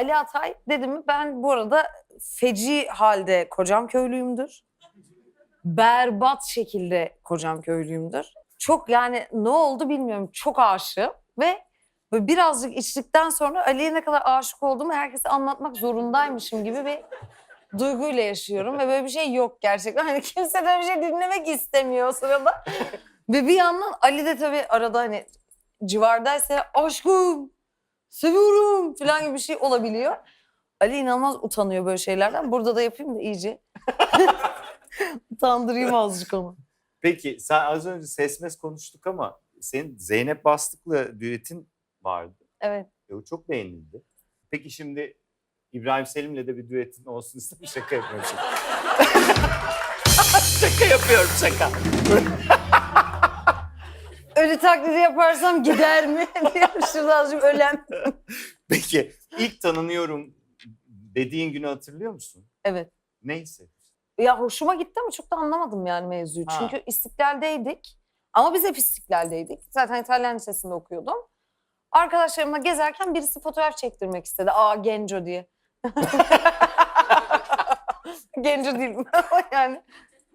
Ali Atay dedim mi ben bu arada feci halde kocam köylüyümdür. Berbat şekilde kocam köylüyümdür. Çok yani ne oldu bilmiyorum çok aşığım ve böyle birazcık içtikten sonra Ali'ye ne kadar aşık olduğumu herkese anlatmak zorundaymışım gibi bir duyguyla yaşıyorum ve böyle bir şey yok gerçekten. Hani kimse de bir şey dinlemek istemiyor o sırada. ve bir yandan Ali de tabii arada hani civardaysa aşkım seviyorum falan gibi bir şey olabiliyor. Ali inanılmaz utanıyor böyle şeylerden. Burada da yapayım da iyice. Utandırayım azıcık onu. Peki sen az önce sesmez konuştuk ama senin Zeynep Bastık'la düetin vardı. Evet. E, o çok beğenildi. Peki şimdi İbrahim Selim'le de bir düetin olsun istedim. Şaka yapıyorum şaka. şaka yapıyorum şaka. Ölü taklidi yaparsam gider mi? diye şurada azıcık ölem. Peki ilk tanınıyorum dediğin günü hatırlıyor musun? Evet. Neyse. Ya hoşuma gitti ama çok da anlamadım yani mevzuyu. Ha. Çünkü İstiklal'deydik. Ama biz hep İstiklal'deydik. Zaten İtalyan Lisesi'nde okuyordum. Arkadaşlarımla gezerken birisi fotoğraf çektirmek istedi. Aa Genco diye. Genco değilim yani.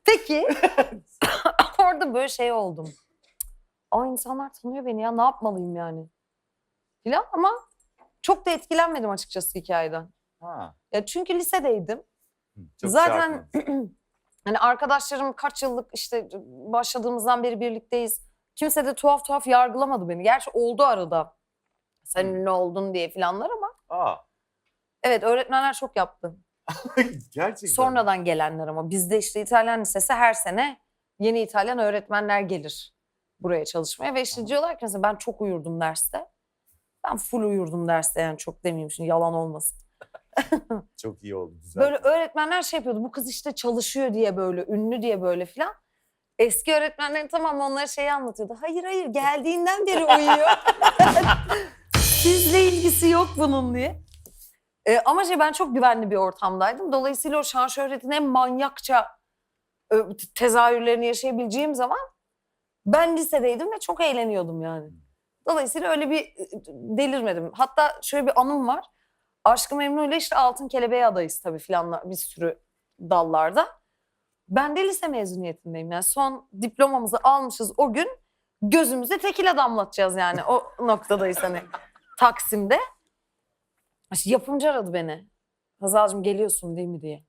Peki. Orada böyle şey oldum. Aa insanlar tanıyor beni ya ne yapmalıyım yani. Filan ama çok da etkilenmedim açıkçası hikayeden. Ha. Ya çünkü lisedeydim. çok Zaten hani arkadaşlarım kaç yıllık işte başladığımızdan beri birlikteyiz. Kimse de tuhaf tuhaf yargılamadı beni. Gerçi oldu arada. Sen ünlü oldun diye filanlar ama. Aa. Evet öğretmenler çok yaptı. Gerçekten. Sonradan gelenler ama bizde işte İtalyan Lisesi her sene yeni İtalyan öğretmenler gelir buraya çalışmaya. Ve işte diyorlar ki mesela ben çok uyurdum derste. Ben full uyurdum derste yani çok demeyeyim şimdi yalan olmasın. Çok iyi oldu. Güzel. Böyle öğretmenler şey yapıyordu. Bu kız işte çalışıyor diye böyle, ünlü diye böyle filan. Eski öğretmenlerin tamam onlara şeyi anlatıyordu. Hayır hayır geldiğinden beri uyuyor. Sizle ilgisi yok bunun diye. Ee, ama şey ben çok güvenli bir ortamdaydım. Dolayısıyla o şan şöhretin en manyakça e, tezahürlerini yaşayabileceğim zaman ben lisedeydim ve çok eğleniyordum yani. Dolayısıyla öyle bir e, delirmedim. Hatta şöyle bir anım var. Aşkı Memnu işte Altın Kelebeğe adayız tabii filanla bir sürü dallarda. Ben de lise mezuniyetindeyim yani son diplomamızı almışız o gün gözümüze tekile damlatacağız yani o noktadayız hani Taksim'de. İşte yapımcı aradı beni. Hazal'cığım geliyorsun değil mi diye.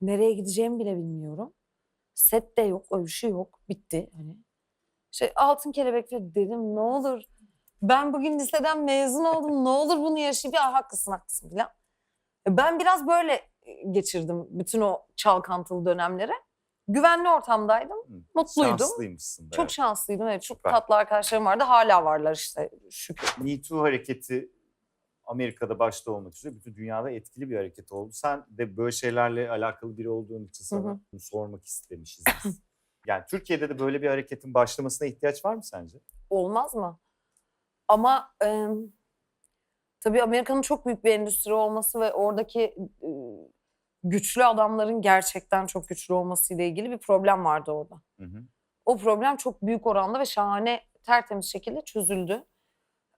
Nereye gideceğimi bile bilmiyorum. Set de yok, şey yok. Bitti hani. Şey altın kelebek dedim ne olur ben bugün liseden mezun oldum. Ne olur bunu yaşayıp ya haklısın haklısın falan. E, Ben biraz böyle e, geçirdim bütün o çalkantılı dönemleri. Güvenli ortamdaydım. Hı, mutluydum. Şanslıymışsın. da, Çok evet. şanslıydım. Evet, çok Süper. tatlı arkadaşlarım vardı. Hala varlar işte şükür. Me Too hareketi Amerika'da başta olmak üzere bütün dünyada etkili bir hareket oldu. Sen de böyle şeylerle alakalı biri olduğun için sana bunu sormak istemişiz biz. yani Türkiye'de de böyle bir hareketin başlamasına ihtiyaç var mı sence? Olmaz mı? Ama e, tabii Amerika'nın çok büyük bir endüstri olması ve oradaki e, güçlü adamların gerçekten çok güçlü olmasıyla ilgili bir problem vardı orada. Hı hı. O problem çok büyük oranda ve şahane, tertemiz şekilde çözüldü.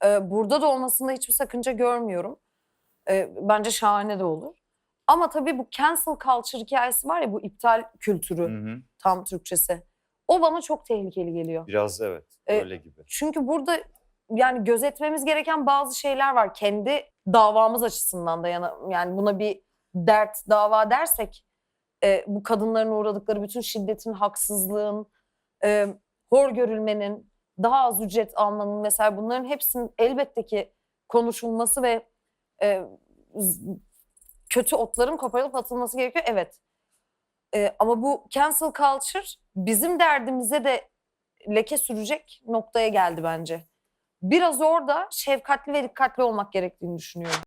Ee, burada da olmasında hiçbir sakınca görmüyorum. Ee, bence şahane de olur. Ama tabii bu cancel culture hikayesi var ya bu iptal kültürü Hı hı. tam Türkçesi. O bana çok tehlikeli geliyor. Biraz evet E, öyle gibi. Çünkü burada yani gözetmemiz gereken bazı şeyler var. Kendi davamız açısından da yana, yani buna bir dert dava dersek e, bu kadınların uğradıkları bütün şiddetin, haksızlığın, e, hor görülmenin, daha az ücret almanın mesela bunların hepsinin elbette ki konuşulması ve e, kötü otların koparılıp atılması gerekiyor. Evet. E, ama bu cancel culture bizim derdimize de leke sürecek noktaya geldi bence. Biraz orada şefkatli ve dikkatli olmak gerektiğini düşünüyorum.